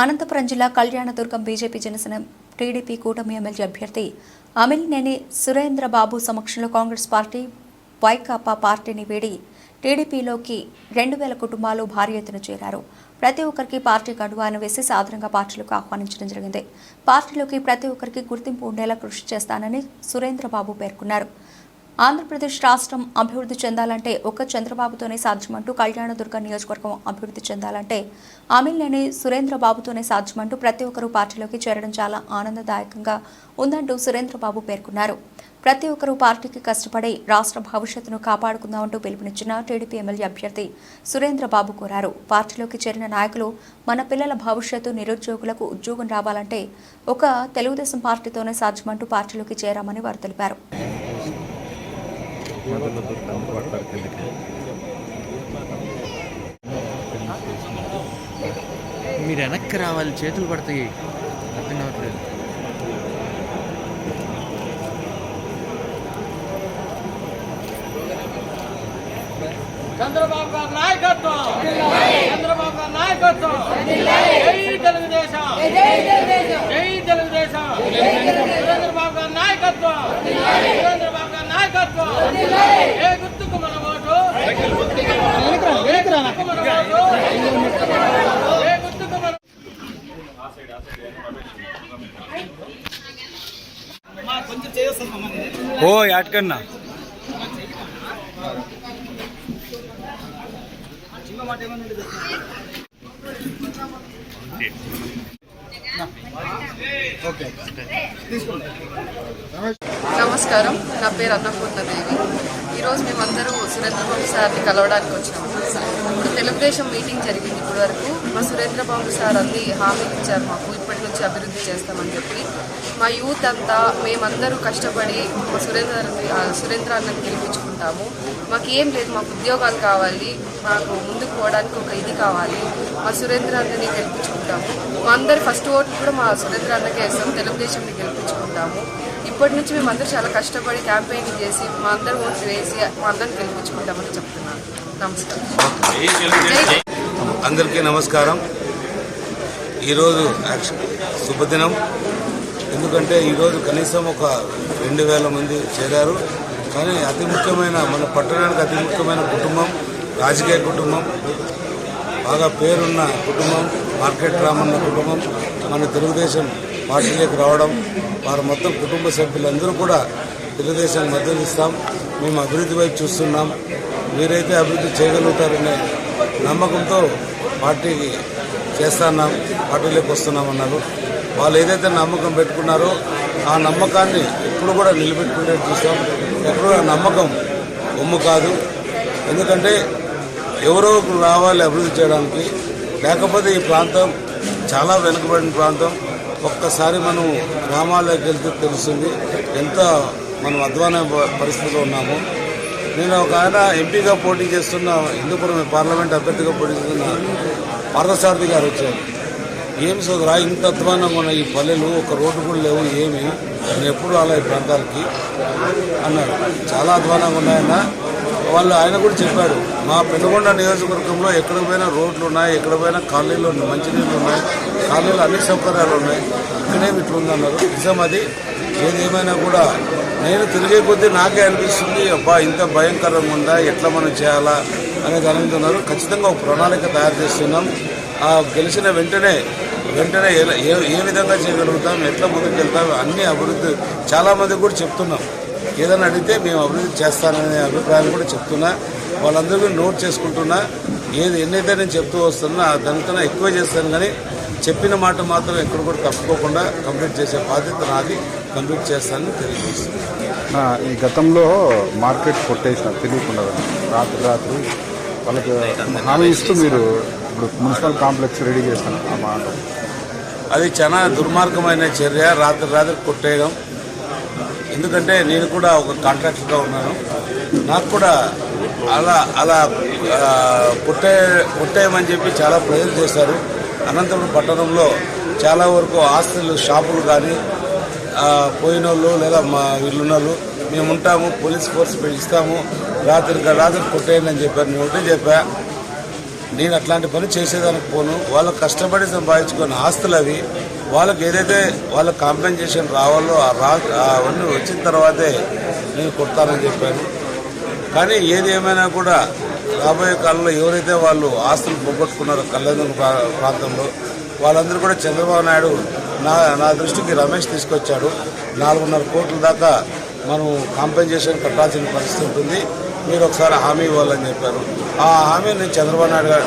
అనంతపురం జిల్లా Kalyandurg BJP Janasena TDP కూటమి MLA అభ్యర్థి అమిలినేని సురేంద్రబాబు సమక్షంలో కాంగ్రెస్ పార్టీ వైకాపా పార్టీని వీడి టీడీపీలోకి రెండు వేల కుటుంబాలు భారీ ఎత్తున చేరారు. ప్రతి ఒక్కరికి పార్టీ గడువాను వేసి సాధారణంగా పార్టీలకు ఆహ్వానించడం జరిగింది. పార్టీలోకి ప్రతి ఒక్కరికి గుర్తింపు ఉండేలా కృషి చేస్తానని సురేంద్రబాబు పేర్కొన్నారు. ఆంధ్రప్రదేశ్ రాష్ట్రం అభివృద్ధి చెందాలంటే ఒక్క చంద్రబాబుతోనే సాధ్యమంటూ కళ్యాణదుర్గ నియోజకవర్గం అభివృద్ధి చెందాలంటే అమిల్నేని సురేంద్రబాబుతోనే సాధ్యమంటూ ప్రతి ఒక్కరూ పార్టీలోకి చేరడం చాలా ఆనందదాయకంగా ఉందంటూ సురేంద్రబాబు పేర్కొన్నారు. ప్రతి ఒక్కరూ పార్టీకి కష్టపడి రాష్ట్ర భవిష్యత్తును కాపాడుకుందామంటూ పిలుపునిచ్చిన టీడీపీ ఎమ్మెల్యే అభ్యర్థి సురేంద్రబాబు కోరారు. పార్టీలోకి చేరిన నాయకులు మన పిల్లల భవిష్యత్తు నిరుద్యోగులకు ఉద్యోగం రావాలంటే ఒక తెలుగుదేశం పార్టీతోనే సాధ్యమంటూ పార్టీలోకి చేరామని వారు తెలిపారు. కిందకి. మీరు వెనక్కి రావాలి చేతులు పడతాయి. అర్థం కావట్లేదు. చంద్రబాబు గారి నాయకత్వం! చంద్రబాబు గారి నాయకత్వం! జై తెలుగుదేశం! జై తెలుగుదేశం! సురేంద్రబాబు గారి నాయకత్వం సురేంద్రబాబు గారి నాయకత్వం ఏ గుర్తుకు మన ఓటు ఏ గుర్తుకు మన ఓటు ఏ గుర్తుకు మన ఓ యాట్కన్నా. నమస్కారం. నా పేరు అన్నపూర్ణదేవి. ఈరోజు మేమందరూ సురేంద్రబాబు సార్ని కలవడానికి వచ్చినాము ఇప్పుడు తెలుగుదేశం మీటింగ్ జరిగింది ఇప్పటి వరకు మా సురేంద్రబాబు సార్ అన్ని హామీలు ఇచ్చారు మాకు. నుంచి అభివృద్ధి చేస్తామని చెప్పి మా యూత్ అంతా మేమందరూ కష్టపడి సురేంద్ర సురేంద్ర అన్నకు గెలిపించుకుంటాము మాకు ఏం లేదు మాకు ఉద్యోగాలు కావాలి మాకు ముందుకు పోవడానికి ఒక ఇది కావాలి. మా సురేంద్ర అన్నని గెలిపించుకుంటాము. మా ఫస్ట్ ఓట్లు కూడా మా సురేంద్ర అన్నకే వేస్తాం తెలుగుదేశంని గెలిపించుకుంటాము. ఇప్పటి నుంచి మేము అందరూ చాలా కష్టపడి క్యాంపెయినింగ్ చేసి మా అందరూ ఓట్లు వేసి మా అందరిని గెలిపించుకుంటామని చెప్తున్నాను. నమస్కారం. అందరికీ నమస్కారం. ఈరోజు యాక్చు- శుభదినం. ఎందుకంటే ఈరోజు కనీసం ఒక రెండు వేల మంది చేరారు. కానీ అతి ముఖ్యమైన మన పట్టణానికి అతి ముఖ్యమైన కుటుంబం రాజకీయ కుటుంబం బాగా పేరున్న కుటుంబం మార్కెట్ రామన్న కుటుంబం మన తెలుగుదేశం పార్టీలోకి రావడం వారు మొత్తం కుటుంబ సభ్యులందరూ కూడా తెలుగుదేశానికి మద్దతు ఇస్తాం. మేము అభివృద్ధి వైపు చూస్తున్నాం. మీరైతే అభివృద్ధి చేయగలుగుతారనే నమ్మకంతో పార్టీకి చేస్తున్నాం పార్టీలోకి వస్తున్నామన్నారు. వాళ్ళు ఏదైతే నమ్మకం పెట్టుకున్నారో ఆ నమ్మకాన్ని ఎప్పుడు కూడా నిలబెట్టుకునే చూస్తాం ఎప్పుడు ఆ నమ్మకం ఒమ్ము కాదు. ఎందుకంటే ఎవరో ఒకరు రావాలి అభివృద్ధి చేయడానికి. లేకపోతే ఈ ప్రాంతం చాలా వెనుకబడిన ప్రాంతం. ఒక్కసారి మనం గ్రామాల్లోకి వెళ్తే తెలుస్తుంది ఎంత మనం అధ్వాన పరిస్థితిలో ఉన్నాము. నేను ఒక ఆయన ఎంపీగా పోటీ చేస్తున్న హిందూపురం పార్లమెంట్ అభ్యర్థిగా పోటీ చేస్తున్న పార్థసారథి గారు వచ్చారు. ఏమి సోదరా ఇంత అధ్వానంగా ఉన్న ఈ పల్లెలు ఒక రోడ్డు కూడా లేవు ఏమి? నేను ఎప్పుడు రాలే ఈ ప్రాంతాలకి అన్నారు. చాలా అధ్వానంగా ఉన్నాయన్న. వాళ్ళు ఆయన కూడా చెప్పాడు మా పెనుగొండ నియోజకవర్గంలో ఎక్కడ పోయినా రోడ్లు ఉన్నాయి ఎక్కడ పోయినా కాలనీలు ఉన్నాయి మంచినీళ్ళు ఉన్నాయి కాలనీలు అన్ని సౌకర్యాలు ఉన్నాయి. ఇక్కడేమి ఇట్లా ఉందన్నారు నిజం అది. ఏది ఏమైనా కూడా నేను తిరిగే కొద్దీ నాకే అనిపిస్తుంది అబ్బా ఇంత భయంకరంగా ఉందా ఎట్లా మనం చేయాలా? అనేది అనుకుంటున్నారు ఖచ్చితంగా ఒక ప్రణాళిక తయారు చేస్తున్నాం. ఆ గెలిచిన వెంటనే వెంటనే ఏ ఏ విధంగా చేయగలుగుతాం ఎట్లా ముందుకు వెళ్తాం అన్ని అభివృద్ధి చాలామంది కూడా చెప్తున్నాం. ఏదైనా అడిగితే మేము అభివృద్ధి చేస్తాననే అభిప్రాయాలు కూడా చెప్తున్నా. వాళ్ళందరూ నోట్ చేసుకుంటున్నా. ఏది ఎన్నైతే నేను చెప్తూ వస్తున్నా దానికన్నా ఎక్కువ చేస్తాను కానీ చెప్పిన మాట మాత్రం ఎక్కడ కూడా తప్పుకోకుండా కంప్లీట్ చేసే బాధ్యత నాది. కంప్లీట్ చేస్తానని తెలియజేస్తున్నాను. ఈ గతంలో మార్కెట్ కొట్టేసిన తెలియకుండా రాత్రి రాత్రి వాళ్ళకి హామీ ఇస్తూ మీరు ఇప్పుడు మున్సిపల్ కాంప్లెక్స్ రెడీ చేస్తాను ఆ మాట. అది చాలా దుర్మార్గమైన చర్య రాత్రి రాత్రి కొట్టేయడం. ఎందుకంటే నేను కూడా ఒక కాంట్రాక్టర్గా ఉన్నాను. నాకు కూడా అలా అలా కొట్టే కొట్టేయమని చెప్పి చాలా ప్రజలు చేశారు. అనంతపురం పట్టణంలో చాలా వరకు ఆస్తులు షాపులు కానీ పోయిన వాళ్ళు లేదా మా వీళ్ళున్న వాళ్ళు మేము ఉంటాము పోలీస్ ఫోర్స్ ఇస్తాము రాత్రి రాత్రి కొట్టేయండి అని చెప్పారు. నేను ఒకటే చెప్పా నేను అట్లాంటి పని చేసేదానికి పోను. వాళ్ళు కష్టపడి సంపాదించుకున్న ఆస్తులు అవి వాళ్ళకి ఏదైతే వాళ్ళకి కాంపెన్సేషన్ రావాలో ఆ అవన్నీ వచ్చిన తర్వాతే నేను కొడతానని చెప్పాను. కానీ ఏది ఏమైనా కూడా రాబోయే కాలంలో ఎవరైతే వాళ్ళు ఆస్తులు పోగొట్టుకున్నారో కళ్యాణ ప్రాంతంలో వాళ్ళందరూ కూడా చంద్రబాబు నాయుడు నా నా దృష్టికి రమేష్ తీసుకొచ్చాడు. నాలుగున్నర కోట్ల దాకా మనం కాంపెన్సేషన్ కట్టాల్సిన పరిస్థితి ఉంటుంది. మీరు ఒకసారి హామీ ఇవ్వాలని చెప్పారు. ఆ హామీ నేను చంద్రబాబు నాయుడు గారు